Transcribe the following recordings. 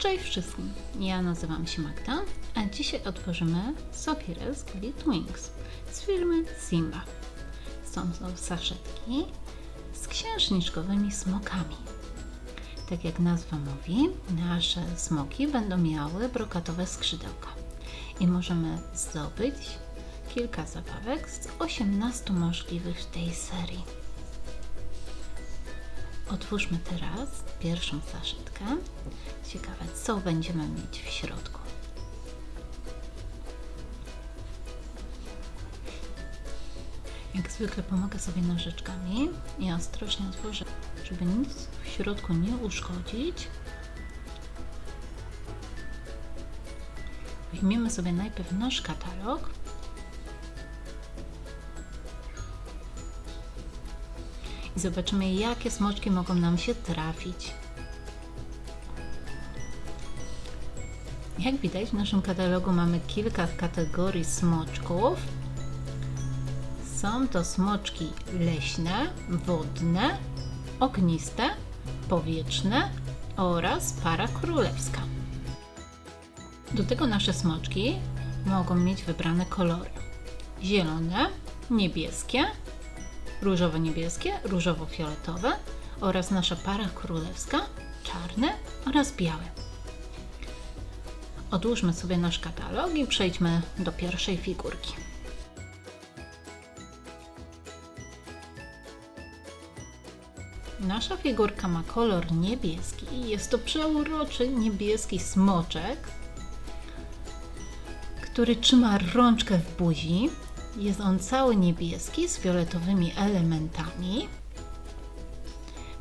Cześć wszystkim, ja nazywam się Magda, a dzisiaj otworzymy Sokirę z Glee Twins z firmy Simba. Są to saszetki z księżniczkowymi smokami. Tak jak nazwa mówi, nasze smoki będą miały brokatowe skrzydełka i możemy zdobyć kilka zabawek z 18 możliwych w tej serii. Otwórzmy teraz pierwszą saszetkę. Ciekawe, co będziemy mieć w środku. Jak zwykle pomogę sobie nożyczkami i ostrożnie otworzę, żeby nic w środku nie uszkodzić. Weźmiemy sobie najpierw nasz katalog. Zobaczymy, jakie smoczki mogą nam się trafić. Jak widać, w naszym katalogu mamy kilka kategorii smoczków. Są to smoczki leśne, wodne, ogniste, powietrzne oraz para królewska. Do tego nasze smoczki mogą mieć wybrane kolory: zielone, niebieskie, różowo-niebieskie, różowo-fioletowe oraz nasza para królewska czarne oraz białe. Odłóżmy sobie nasz katalog i przejdźmy do pierwszej figurki. Nasza figurka ma kolor niebieski i jest to przeuroczy niebieski smoczek, który trzyma rączkę w buzi. Jest on cały niebieski z fioletowymi elementami.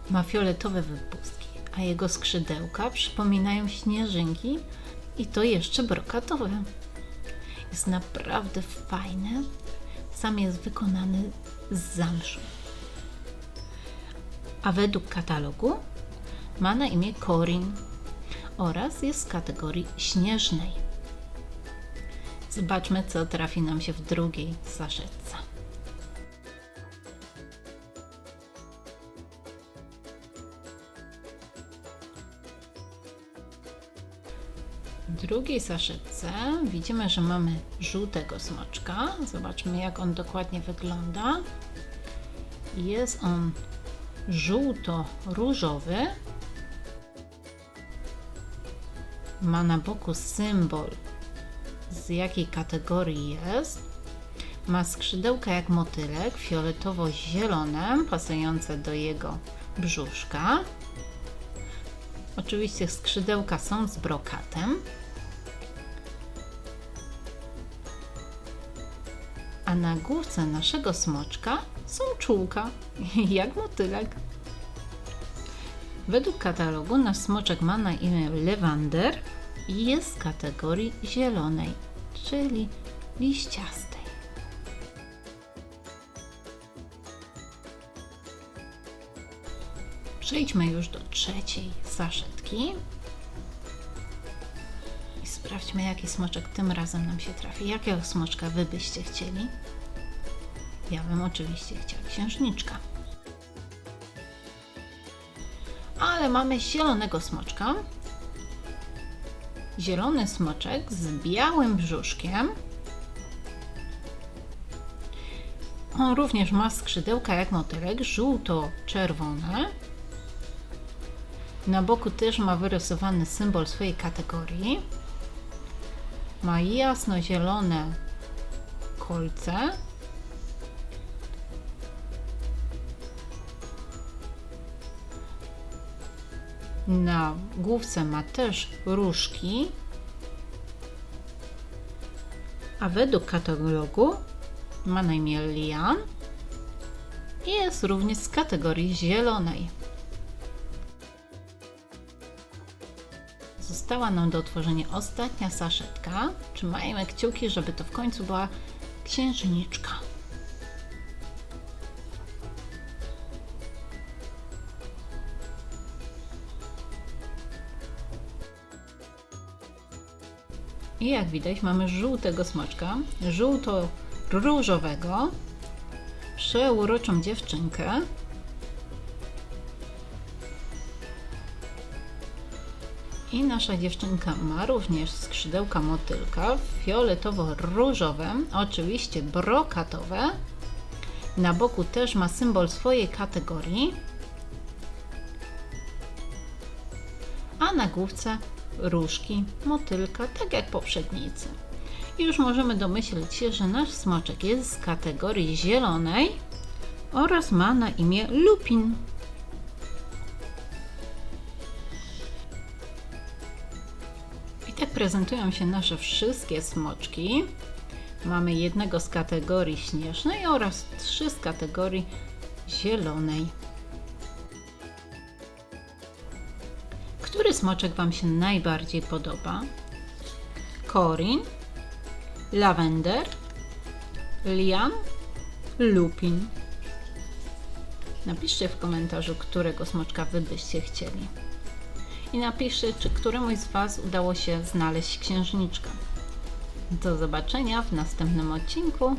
Ma fioletowe wypustki, a jego skrzydełka przypominają śnieżynki i to jeszcze brokatowe. Jest naprawdę fajne. Sam jest wykonany z zamszu. A według katalogu ma na imię Corin oraz jest z kategorii śnieżnej. Zobaczmy, co trafi nam się w drugiej saszetce. W drugiej saszetce widzimy, że mamy żółtego smoczka. Zobaczmy, jak on dokładnie wygląda. Jest on żółto-różowy. Ma na boku symbol, z jakiej kategorii jest. Ma skrzydełka jak motylek, fioletowo-zielone, pasujące do jego brzuszka. Oczywiście skrzydełka są z brokatem. A na główce naszego smoczka są czółka, jak motylek. Według katalogu nasz smoczek ma na imię Lewander jest z kategorii zielonej, czyli liściastej. Przejdźmy już do trzeciej saszetki i sprawdźmy, jaki smoczek tym razem nam się trafi. Jakiego smoczka Wy byście chcieli? Ja bym oczywiście chciała księżniczka. Ale mamy zielonego smoczka. Zielony smoczek z białym brzuszkiem. On również ma skrzydełka jak motylek, żółto-czerwone. Na boku też ma wyrysowany symbol swojej kategorii. Ma jasno-zielone kolce. Na główce ma też różki. A według katalogu ma na imię Lian i jest również z kategorii zielonej. Została nam do otworzenia ostatnia saszetka. Trzymajmy kciuki, żeby to w końcu była księżniczka. I jak widać mamy żółtego smoczka, żółto-różowego, przeuroczą dziewczynkę. I nasza dziewczynka ma również skrzydełka motylka fioletowo-różowe, oczywiście brokatowe. Na boku też ma symbol swojej kategorii. A na główce różki motylka, tak jak poprzednicy. I już możemy domyśleć się, że nasz smoczek jest z kategorii zielonej oraz ma na imię Lupin. I tak prezentują się nasze wszystkie smoczki. Mamy jednego z kategorii śnieżnej oraz trzy z kategorii zielonej. Który smoczek Wam się najbardziej podoba? Corin, Lavender, Liam, Lupin. Napiszcie w komentarzu, którego smoczka Wy byście chcieli. I napiszcie, czy któremuś z Was udało się znaleźć księżniczkę. Do zobaczenia w następnym odcinku.